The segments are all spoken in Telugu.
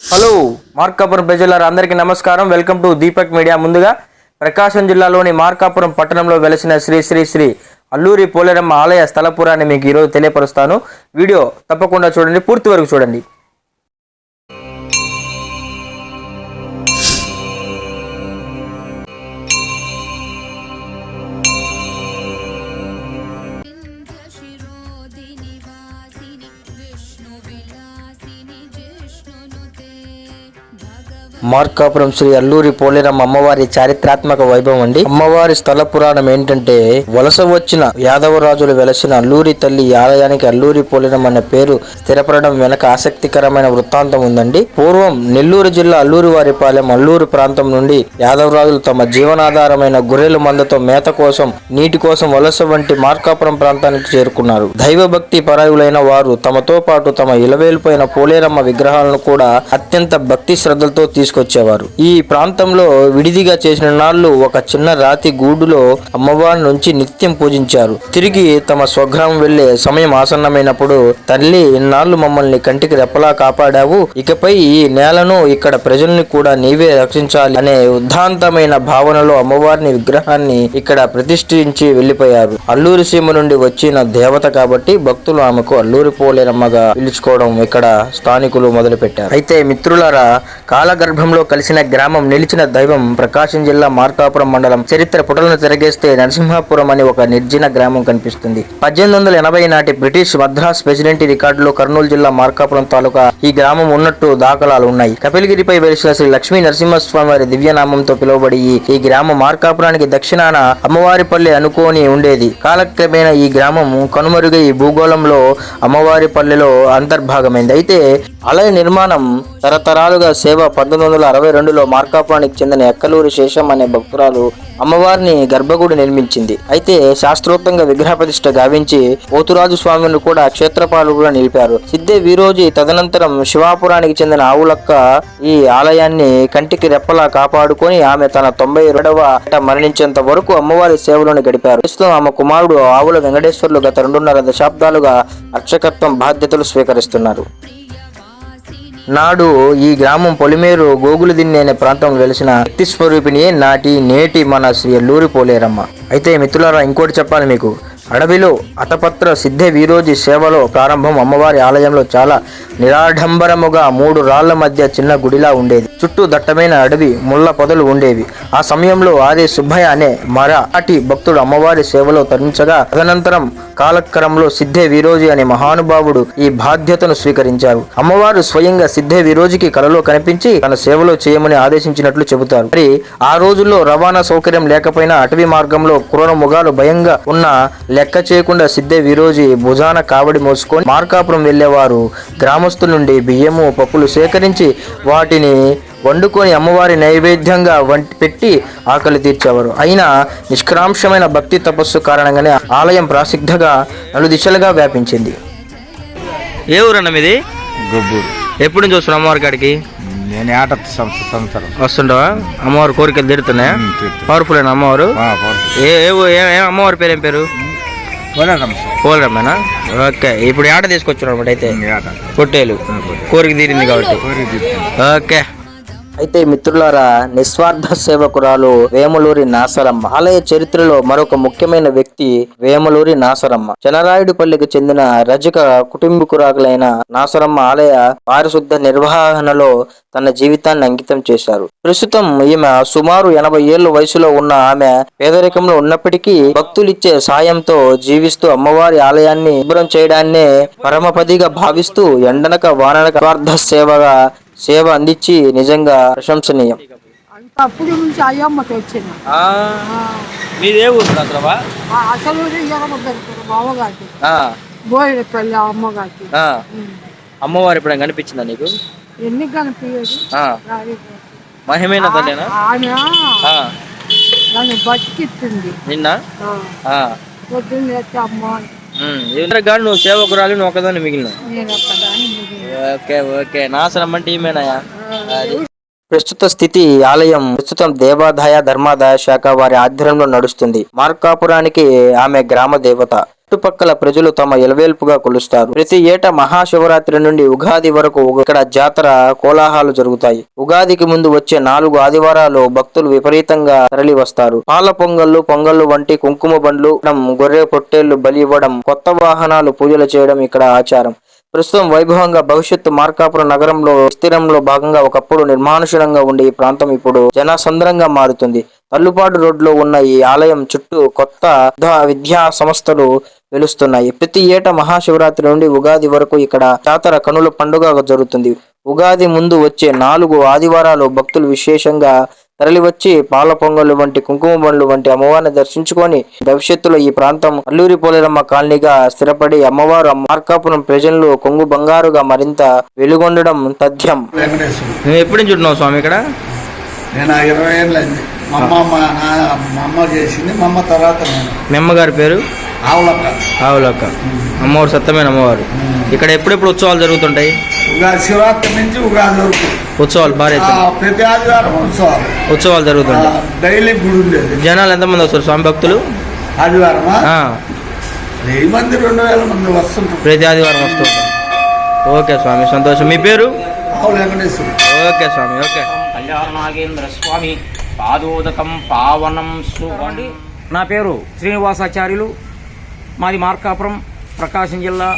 హలో మార్కాపురం ప్రజలారా అందరికీ నమస్కారం. Welcome to Deepak media. ముందుగా ప్రకాశం జిల్లాలోని మార్కాపురం పట్టణంలో వెలసిన శ్రీ శ్రీ శ్రీ అల్లూరి పోలేరమ్మ ఆలయ స్థలపురాన్ని మీకు ఈరోజు తెలియపరుస్తాను. వీడియో తప్పకుండా చూడండి పూర్తి వరకు చూడండి. మార్కాపురం శ్రీ అల్లూరి పోలేరమ్మ అమ్మవారి చారిత్రాత్మక వైభవం అండి. అమ్మవారి స్థల పురాణం ఏంటంటే వలస వచ్చిన యాదవరాజులు వెలసిన అల్లూరి తల్లి ఆలయానికి అల్లూరి పోలేరమ్మ అనే పేరు స్థిరపడడం వెనక ఆసక్తికరమైన వృత్తాంతం ఉందండి. పూర్వం నెల్లూరు జిల్లా అల్లూరి వారిపాలెం అల్లూరు ప్రాంతం నుండి యాదవరాజులు తమ జీవనాధారమైన గొర్రెల మందతో మేత కోసం నీటి కోసం వలస వంటి మార్కాపురం ప్రాంతానికి చేరుకున్నారు. దైవభక్తి పరాయులైన వారు తమతో పాటు తమ ఇలవేలిపోయిన పోలేరమ్మ విగ్రహాలను కూడా అత్యంత భక్తి శ్రద్ధలతో తీసుకు తీసుకొచ్చేవారు. ఈ ప్రాంతంలో విడిదిగా చేసిన నాళ్ళు ఒక చిన్న రాతి గూడులో అమ్మవారి నుంచి నిత్యం పూజించారు. తిరిగి తమ స్వగ్రామం వెళ్ళే సమయం ఆసన్నమైనప్పుడు తల్లి ఇన్నాళ్ళు మమ్మల్ని కంటికి రెప్పలా కాపాడావు. ఇకపై ఈ నేలను ఇక్కడ ప్రజల్ని కూడా నీవే రక్షించాలి అనే ఉద్ధాంతమైన భావనలో అమ్మవారిని విగ్రహాన్ని ఇక్కడ ప్రతిష్ఠించి వెళ్ళిపోయారు అల్లూరి సీమ నుండి వచ్చిన దేవత కాబట్టి భక్తులు ఆమెకు అల్లూరి పోలేనమ్మగా పిలుచుకోవడం ఇక్కడ స్థానికులు మొదలుపెట్టారు. అయితే మిత్రులారా కాలగర్భంలో కలిసిన గ్రామం నిలిచిన దైవం ప్రకాశం జిల్లా మార్కాపురం మండలం. చరిత్ర పుటలను తిరగేస్తే నరసింహాపురం అని ఒక నిర్జన గ్రామం కనిపిస్తుంది. పద్దెనిమిది వందల ఎనభై నాటి బ్రిటిష్ మద్రాస్ ప్రెసిడెంట్ రికార్డులో కర్నూలు జిల్లా మార్కాపురం తాలూకా ఈ గ్రామం ఉన్నట్టు దాఖలాలు ఉన్నాయి. కపిలగిరిపై వెలిసిన శ్రీ లక్ష్మీ నరసింహస్వామి వారి దివ్యనామంతో పిలువబడి ఈ- గ్రామం మార్కాపురానికి దక్షిణాన అమ్మవారిపల్లి అనుకోని ఉండేది. కాలక్రమేణా ఈ గ్రామం కనుమరుగై ఈ భూగోళంలో అమ్మవారిపల్లెలో అంతర్భాగమైంది. అయితే ఆలయ నిర్మాణం తరతరాలుగా సేవ పంతొమ్మిది వందల అరవై రెండులో మార్కాపురానికి చెందిన ఎక్కలూరి శేషం అనే భక్తురాలు అమ్మవారిని గర్భగుడి నిర్మించింది. అయితే శాస్త్రోక్తంగా విగ్రహ ప్రతిష్ట గావించి పోతురాజు స్వామిని కూడా క్షేత్రపాలకుగా నిలిపారు. సిద్దే వీరోజి తదనంతరం శివాపురానికి చెందిన ఆవులక్క ఈ ఆలయాన్ని కంటికి రెప్పలా కాపాడుకొని ఆమె తన తొంభై రెండవ మరణించేంత వరకు అమ్మవారి సేవలోనే గడిపారు. ప్రస్తుతం ఆమె కుమారుడు ఆవుల వెంకటేశ్వర్లు గత రెండున్నర దశాబ్దాలుగా అర్చకత్వం బాధ్యతలు స్వీకరిస్తున్నారు. నాడు ఈ గ్రామం పొలిమేరు గోగులు దిన్నే అనే ప్రాంతంలో వెలిసిన శక్తి స్వరూపిణి నాటి నేటి మన శ్రీ అల్లూరి పోలేరమ్మ. అయితే మిత్రులారా ఇంకోటి చెప్పాలి మీకు. అడవిలో అతపత్ర సిద్ధ వీరోజి సేవలో ప్రారంభం అమ్మవారి ఆలయంలో చాలా నిరాడంబరముగా మూడు రాళ్ళ మధ్య చిన్న గుడిలా ఉండేది. చుట్టూ దట్టమైన అడవి ముళ్ళ పొదలు ఉండేవి. ఆ సమయంలో ఆది సుబ్బయ్య అనే మరాఠీ భక్తుడు అమ్మవారి సేవలో తరించగా తదనంతరం కాలక్రమంలో సిద్ధే వీరోజి అనే మహానుభావుడు ఈ బాధ్యతను స్వీకరించారు. అమ్మవారు స్వయంగా సిద్ధే వీరోజికి కలలో కనిపించి తన సేవలో చేయమని ఆదేశించినట్లు చెబుతారు. మరి ఆ రోజుల్లో రవాణా సౌకర్యం లేకపోయినా అటవీ మార్గంలో క్రూర ముగాలు భయంగా ఉన్న లెక్క చేయకుండా సిద్ధే విరోజి భుజాన కావడి మోసుకొని మార్కాపురం వెళ్ళేవారు గ్రామస్తుల నుండి బియ్యము పప్పులు సేకరించి వాటిని వండుకొని అమ్మవారి నైవేద్యంగా వంటి పెట్టి ఆకలి తీర్చేవారు. అయినా నిష్క్రాంశమైన భక్తి తపస్సు కారణంగానే ఆలయం ప్రసిద్ధగా నలుదిశలుగా వ్యాపించింది. ఏ ఊరన్న మీది? గొబ్బూరు ఎప్పుడు నుంచి వస్తున్నావు అమ్మవారి కాడికి? నేను ఏట సంవత్సరం. వస్తుండవా? అమ్మవారి కోరికలు తీరుతున్నాయా. పవర్ఫుల్ అయినా అమ్మవారు. ఏ అమ్మవారి పేరు ఏం పేరు. పోలరమ్మేనా ఓకే ఇప్పుడు ఆట తీసుకొచ్చున్నాడు అనమాట అయితే. పొట్టేలు. కోరిక తీరింది కాబట్టి. ఓకే. అయితే మిత్రులారా నిస్వార్థ సేవకురాలు వేములూరి నాసరమ్మ. ఆలయ చరిత్రలో మరొక ముఖ్యమైన వ్యక్తి వేములూరి నాసరమ్మ. చెనరాయుడుపల్లికి చెందిన రజక కుటుంబకురాకులైన నాసరమ్మ ఆలయ పారిశుద్ధ నిర్వహణలో తన జీవితాన్ని అంకితం చేశారు. ప్రస్తుతం ఈమె సుమారు ఎనభై ఏళ్ళ వయసులో ఉన్న ఆమె పేదరికంలో ఉన్నప్పటికీ భక్తులిచ్చే సాయంతో జీవిస్తూ అమ్మవారి ఆలయాన్ని శుభ్రం చేయడాన్నే పరమపదిగా భావిస్తూ ఎండనక వాననక స్వార్థ సేవగా సేవ అందించి నిజంగా ప్రశంసనీయం. అప్పుడు నుంచి అయ్యమ్మకి వచ్చింది. మీదే ఊరు అసలు అమ్మగారికి అమ్మవారు ఎప్పుడైనా కనిపించిందా నీకు? ఎన్ని కనిపించదు. మహిమైన తల్లేనా? ఆమె ఆ, దాన్ని బతికిస్తుంది నిన్న? పొద్దున్న అమ్మ. ఎవరు కానీ నువ్వు సేవకురాలు నువ్వు ఒకదాన్ని మిగిలిన. Okay okay. నాశనం అంటే ఈమెనాయా ప్రస్తుత స్థితి ఆలయం ప్రస్తుతం దేవాదాయ ధర్మాదాయ శాఖ వారి ఆధ్వర్యంలో నడుస్తుంది. మార్కాపురానికి ఆమె గ్రామ దేవత. చుట్టుపక్కల ప్రజలు తమ ఎలవేల్పుగా కొలుస్తారు. ప్రతి ఏటా మహాశివరాత్రి నుండి ఉగాది వరకు ఇక్కడ జాతర కోలాహాలు జరుగుతాయి. ఉగాదికి ముందు వచ్చే నాలుగు ఆదివారాలు భక్తులు విపరీతంగా తరలి వస్తారు. పాల పొంగళ్ళు పొంగళ్ళు వంటి కుంకుమ బండ్లు గొర్రె పొట్టేళ్ళు బలి ఇవ్వడం కొత్త వాహనాలు పూజలు చేయడం ఇక్కడ ఆచారం. ప్రస్తుతం వైభవంగా భవిష్యత్తు మార్కాపురం నగరంలో విస్తీర్ణంలో భాగంగా ఒకప్పుడు నిర్మానుషులంగా ఉండే ఈ ప్రాంతం ఇప్పుడు జనసంద్రంగా మారుతుంది. తల్లుపాడు రోడ్లో ఉన్న ఈ ఆలయం చుట్టూ కొత్త విద్యా- విద్యా సంస్థలు వెలుస్తున్నాయి. ప్రతి ఏటా మహాశివరాత్రి నుండి ఉగాది వరకు ఇక్కడ జాతర కనుల పండుగ జరుగుతుంది. ఉగాది ముందు వచ్చే నాలుగు ఆదివారాలు భక్తులు విశేషంగా తరలివచ్చి పాల పొంగళ్ళు వంటి కుంకుమ బండ్లు వంటి అమ్మవారిని దర్శించుకొని భవిష్యత్తులో ఈ ప్రాంతం అల్లూరి పోలేరమ్మ కాలనీగా స్థిరపడి అమ్మవారు మార్కాపురం ప్రజలు కొంగు బంగారుగా మరింత వెలుగొండడం తథ్యం. ఎప్పుడు నుంచి ఉంటున్నావు స్వామి ఇక్కడ? నేను ఆ ఇరవై ఏళ్ళు అయింది. మా అమ్మ మా నా మా అమ్మ చేసింది మా అమ్మ తర్వాత నేను. మీ అమ్మగారి పేరు? ఆవులక్క. ఆవులక్క. అమ్మవారు సత్తమైన అమ్మవారు? ఇక్కడ ఎప్పుడెప్పుడు ఉత్సవాలు జరుగుతుంటాయి? ఉగాది శివరాత్రి నుంచి ఉగాది వరకు. ఉత్సవాలు భారీ ప్రతి ఆదివారం ఉత్సవాలు. ఉత్సవాలు జరుగుతుంటాయి. డైలీ గుడి ఉండేది. జనాలు ఎంతమంది వస్తారు స్వామి భక్తులు? ఆదివారమా? వెయ్యి మంది రెండు వేల మంది వస్తుంటారు. ప్రతి ఆదివారం వస్తూ ఉంటారు. ఓకే స్వామి సంతోషం. మీ పేరు? ఆవుల వెంకటేశ్వరుడు ఓకే స్వామి ఓకే. కళ్యాణ నాగేంద్ర స్వామి పాదోదకం పావనం సువండి నా పేరు శ్రీనివాసాచార్యులు. మాది మార్కాపురం ప్రకాశం జిల్లా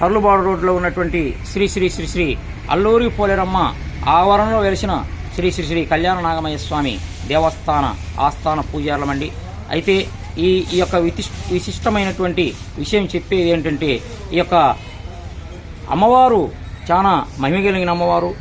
తర్లుబాడు రోడ్లో ఉన్నటువంటి శ్రీ శ్రీ శ్రీ శ్రీ అల్లూరి పోలేరమ్మ ఆవరణలో వెలిసిన శ్రీ శ్రీ శ్రీ కళ్యాణ నాగమయ్య స్వామి దేవస్థాన ఆస్థాన పూజారులమండి. అయితే ఈ ఈ యొక్క విశిష్టమైనటువంటి విషయం చెప్పేది ఏంటంటే ఈ యొక్క అమ్మవారు చాలా మహిమ కలిగిన అమ్మవారు.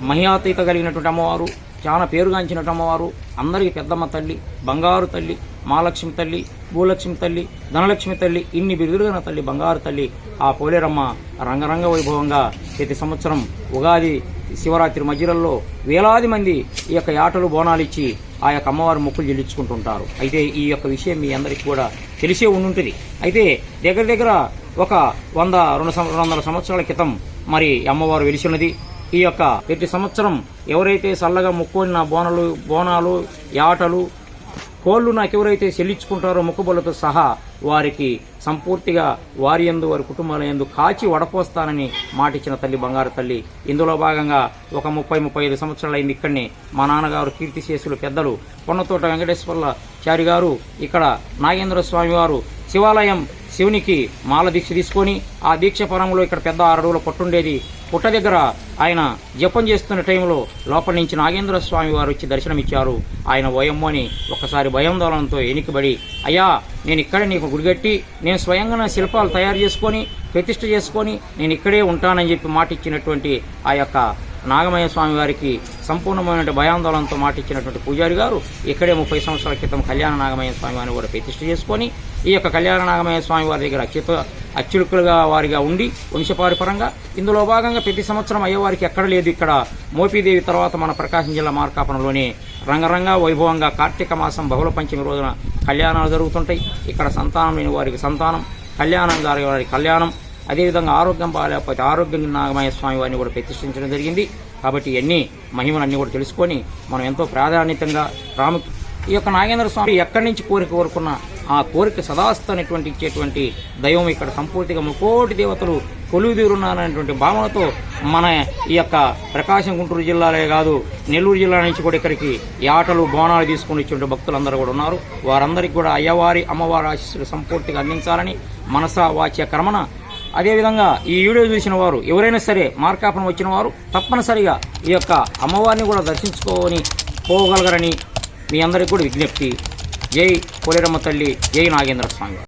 మహియాతీత కలిగినటువంటి అమ్మవారు చాలా పేరుగాంచినటువంటి అమ్మవారు అందరికీ పెద్దమ్మ తల్లి బంగారు తల్లి మహాలక్ష్మి తల్లి భూలక్ష్మి తల్లి ధనలక్ష్మి తల్లి ఇన్ని బిరుదులుగా తల్లి బంగారు తల్లి ఆ పోలేరమ్మ రంగరంగ వైభవంగా ప్రతి సంవత్సరం ఉగాది శివరాత్రి మధ్యలలో వేలాది మంది ఈ యొక్క యాటలు బోనాలు ఇచ్చి ఆ యొక్క అమ్మవారి మొక్కులు చెల్లించుకుంటుంటారు. అయితే ఈ యొక్క విషయం మీ అందరికీ కూడా తెలిసే ఉండుంటుంది. అయితే దగ్గర దగ్గర ఒక వంద రెండు సం- రెండు వందల సంవత్సరాల క్రితం మరి అమ్మవారు వెలిసినది. ఈ యొక్క ప్రతి సంవత్సరం ఎవరైతే చల్లగా నా బోనలు బోనాలు యాటలు కోళ్ళు నాకు ఎవరైతే చెల్లించుకుంటారో మొక్కుబొలతో సహా వారికి సంపూర్తిగా వారి ఎందు వారి కుటుంబాల ఎందు కాచి వడపోస్తానని మాటిచ్చిన తల్లి బంగారు తల్లి. ఇందులో భాగంగా ఒక ముప్పై ముప్పై ఐదు సంవత్సరాలైంది ఇక్కడనే మా నాన్నగారు కీర్తిశేషులు పెద్దలు. పొన్నతోట వెంకటేశ్వర్ల చారి గారు ఇక్కడ నాగేంద్ర స్వామి వారు శివాలయం శివునికి మాల దీక్ష తీసుకొని ఆ దీక్ష పరంలో ఇక్కడ పెద్ద ఆరు పుట్టుండేది. పుట్ట దగ్గర ఆయన జపం చేస్తున్న టైంలో లోపల నుంచి నాగేంద్ర స్వామి వారు వచ్చి దర్శనమిచ్చారు. ఆయన వయమ్మని ఒకసారి భయాందోళనతో ఎనికిబడి అయ్యా నేను ఇక్కడ నీకు గుడిగట్టి నేను స్వయంగా శిల్పాలు తయారు చేసుకొని ప్రతిష్ఠ చేసుకొని నేను ఇక్కడే ఉంటానని చెప్పి మాట ఇచ్చినటువంటి ఆ యొక్క నాగమయ్య స్వామి వారికి సంపూర్ణమైన భయాందోళనతో మాట ఇచ్చినటువంటి పూజారి గారు ఇక్కడే ముప్పై సంవత్సరాల క్రితం కళ్యాణ నాగమయ్య స్వామి వారిని కూడా ప్రతిష్ఠ చేసుకొని ఈ యొక్క కళ్యాణ నాగమయ్య స్వామి వారి దగ్గర అచ్యుత అచ్చుడుకులుగా వారిగా ఉండి వంశపారిపరంగా ఇందులో భాగంగా ప్రతి సంవత్సరం అయ్యవారికి ఎక్కడ లేదు ఇక్కడ మోపీదేవి తర్వాత మన ప్రకాశం జిల్లా మార్కాపురంలోని రంగరంగ వైభవంగా కార్తీక మాసం బహుళ పంచమి రోజున కళ్యాణాలు జరుగుతుంటాయి. ఇక్కడ సంతానం లేని వారికి సంతానం కళ్యాణం గారి వారికి కళ్యాణం అదేవిధంగా ఆరోగ్యం బాగాలేకపోతే ఆరోగ్యం నాగమయ్య స్వామి వారిని కూడా ప్రతిష్ఠించడం జరిగింది. కాబట్టి ఇవన్నీ మహిమలన్నీ కూడా తెలుసుకొని మనం ఎంతో ప్రాధాన్యతంగా ప్రాముఖ్య ఈ యొక్క నాగేంద్ర స్వామి ఎక్కడి నుంచి కోరిక కోరుకున్న ఆ కోరిక సదాస్తనేటువంటి ఇచ్చేటువంటి దైవం ఇక్కడ సంపూర్తిగా ముకోటి దేవతలు కొలువుదీరున్నారనేటువంటి భావనతో మన ఈ యొక్క ప్రకాశం గుంటూరు జిల్లాలే కాదు నెల్లూరు జిల్లా నుంచి కూడా ఇక్కడికి ఈ ఆటలు బోనాలు తీసుకుని ఇచ్చే భక్తులందరూ కూడా ఉన్నారు. వారందరికీ కూడా అయ్యవారి అమ్మవారి ఆశీస్సులు సంపూర్తిగా అందించాలని మనస వాచ్య కర్మన. అదేవిధంగా ఈ వీడియో చూసిన వారు ఎవరైనా సరే మార్కాపురం వచ్చిన వారు తప్పనిసరిగా ఈ యొక్క అమ్మవారిని కూడా దర్శించుకొని పోగలగరని మీ అందరికీ కూడా విజ్ఞప్తి. జై పోలేరమ్మ తల్లి జై నాగేంద్ర స్వామి.